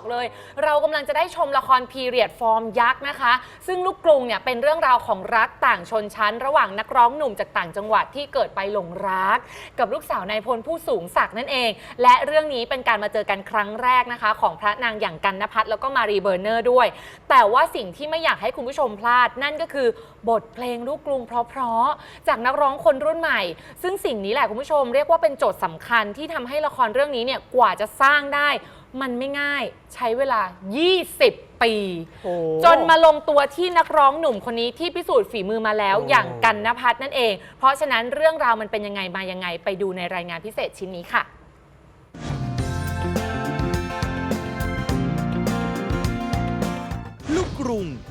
บอกเลย เรากำลังจะได้ชมละครพีเรียดฟอร์มยักษ์นะคะ ซึ่งลูกกรุงเนี่ยเป็นเรื่องราวของรักต่างชนชั้น ระหว่างนักร้องหนุ่มจากต่างจังหวัดที่เกิดไปหลงรัก กับลูกสาวนายพลผู้สูงศักดิ์นั่นเอง และเรื่องนี้เป็นการมาเจอกันครั้งแรกนะคะ ของพระนางอย่างกันนภัทรแล้วก็มารีเบอร์เนอร์ด้วย แต่ว่าสิ่งที่ไม่อยากให้คุณผู้ชมพลาด นั่นก็คือบทเพลงลูกกรุงเพราะๆจากนักร้องคนรุ่นใหม่ ซึ่งสิ่งนี้แหละคุณผู้ชมเรียกว่าเป็นโจทย์สำคัญที่ทำให้ละครเรื่องนี้เนี่ยกว่าจะสร้างได้ มันไม่ง่ายใช้เวลา 20 ปีโอ้จนมาลงตัวที่นักร้องหนุ่มคนนี้ที่พิสูจน์ฝีมือมาแล้วโอ้อย่างกันนภัทรนั่นเอง เพราะฉะนั้นเรื่องราวมันเป็นยังไงมายังไงไปดูในรายงานพิเศษชิ้นนี้ค่ะ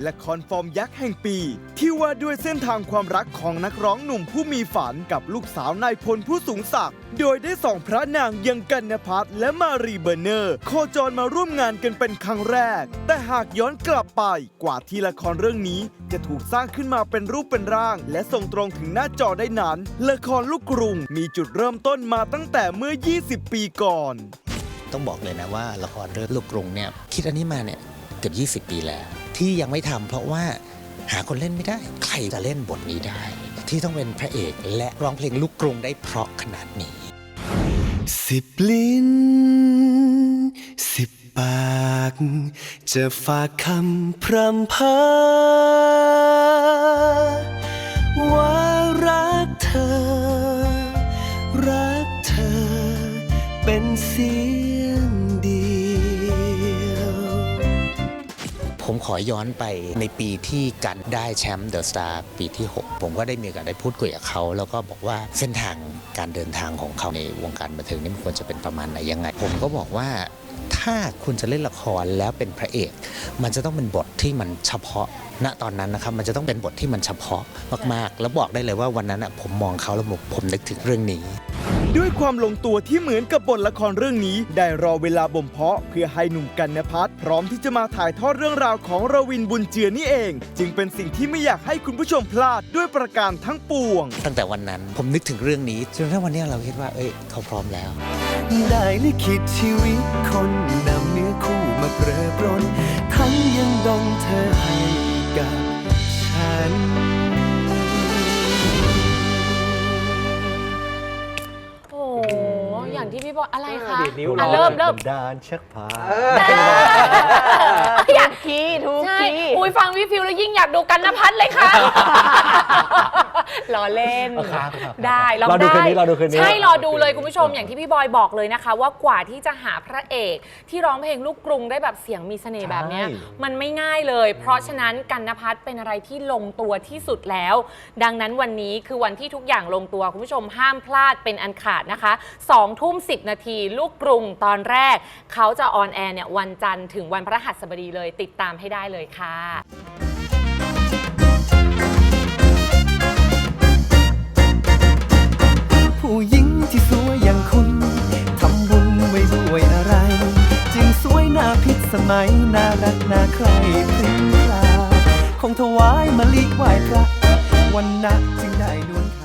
ละคอนฟอร์มยักษ์แห่งปี ที่ว่าด้วยเส้นทางความรักของนักร้องหนุ่มผู้มีฝันกับลูกสาวนายพลผู้สูงศักดิ์โดยได้ส่องพระนางยังกันนภัทรและมารีเบอร์เนอร์ โคจรมาร่วมงานกันเป็นครั้งแรก แต่หากย้อนกลับไปกว่าที่ละครเรื่องนี้ จะถูกสร้างขึ้นมาเป็นรูปเป็นร่าง และส่งตรงถึงหน้าจอได้นั้น ละครลูกกรุงมีจุดเริ่มต้นมาตั้งแต่เมื่อ 20 ปีก่อน ต้องบอกเลยนะว่าละครเรื่องลูกกรุงเนี่ยคิดอันนี้มาเนี่ยเกือบ20 ปีแล้ว ที่ยังไม่ทำเพราะว่าหาคนเล่นไม่ได้ ใครจะเล่นบทนี้ได้ ที่ต้องเป็นพระเอกและร้องเพลงลูกกรุงได้เพราะขนาดนี้ สิบลิ้น สิบปาก จะฝากคำพรำเพอว่ารักเธอ รักเธอเป็นสี ผมขอย้อนไปในปีที่กันได้แชมป์เดอะสตาร์ปีที่ 6 ผมก็ได้มีโอกาสได้พูดคุยกับเขา แล้วก็บอกว่าเส้นทางการเดินทางของเขาในวงการบันเทิงนี่มันควรจะเป็นประมาณไหนยังไง ผมก็บอกว่าถ้าคุณจะเล่นละครแล้วเป็นพระเอก มันจะต้องเป็นบทที่มันเฉพาะ ณตอนนั้นนะครับ มันจะต้องเป็นบทที่มันเฉพาะมากๆ แล้วบอกได้เลยว่าวันนั้นผมมองเขาแล้วผมผมนึกถึงเรื่องนี้ ด้วยความลงตัวที่เหมือนกับบทละครเรื่องนี้ ได้รอเวลาบ่มเพาะ เพื่อให้หนุ่มกันนพัฒน์พร้อมที่จะมาถ่ายทอดเรื่องราวของรวินบุญเจือนี่เอง จึงเป็นสิ่งที่ไม่อยากให้คุณผู้ชมพลาดด้วยประการทั้งปวง ตั้งแต่วันนั้นผมนึกถึงเรื่องนี้จนกระทั่งวันนี้เราคิดว่า เอ้ยเขาพร้อมแล้ว ได้ลิขิตชีวิตคนนำเนื้อคู่มาเปรอปรนทั้งยังดองเธอให้กับฉัน อย่างที่พี่บอกอะไรคะดีดนิ้วอะรอเริ่มเริ่ม ดานชักพาอยากคีทุกคีอุ้ยฟังพี่ฟิวแล้วยิ่งอยากดูกันนภัทรเลยค่ะ ล้อเล่นเอาครับครับได้ลองรอดูได้คืนนี้รอดูคืนนี้ใช่รอดูเลยคุณผู้ชมอย่างที่พี่บอยบอกเลยนะคะ ว่ากว่าที่จะหาพระเอก ที่ร้องเพลงลูกกรุงได้แบบเสียงมีเสน่ห์แบบเนี้ย ใช่ มันไม่ง่ายเลย เพราะฉะนั้นกันนภัทรเป็นอะไรที่ลงตัวที่สุดแล้ว ดังนั้นวันนี้คือวันที่ทุกอย่างลงตัว คุณผู้ชมห้ามพลาดเป็นอันขาดนะคะ2ทุ่ม10 นาที ลูกกรุงตอนแรก เขาจะออนแอร์เนี่ยวันจันทร์ถึงวันพระหัสบดีเลยติดตามให้ได้เลยค่ะ ผู้หญิงที่สวยอย่างคุณ ทำบุญไว้ด้วยอะไร จึงสวยหน้าพิษสมัยน่ารักน่าใครพริ้งลาคงถวายมะลิไหว้พระ วันนะจึงได้นวลข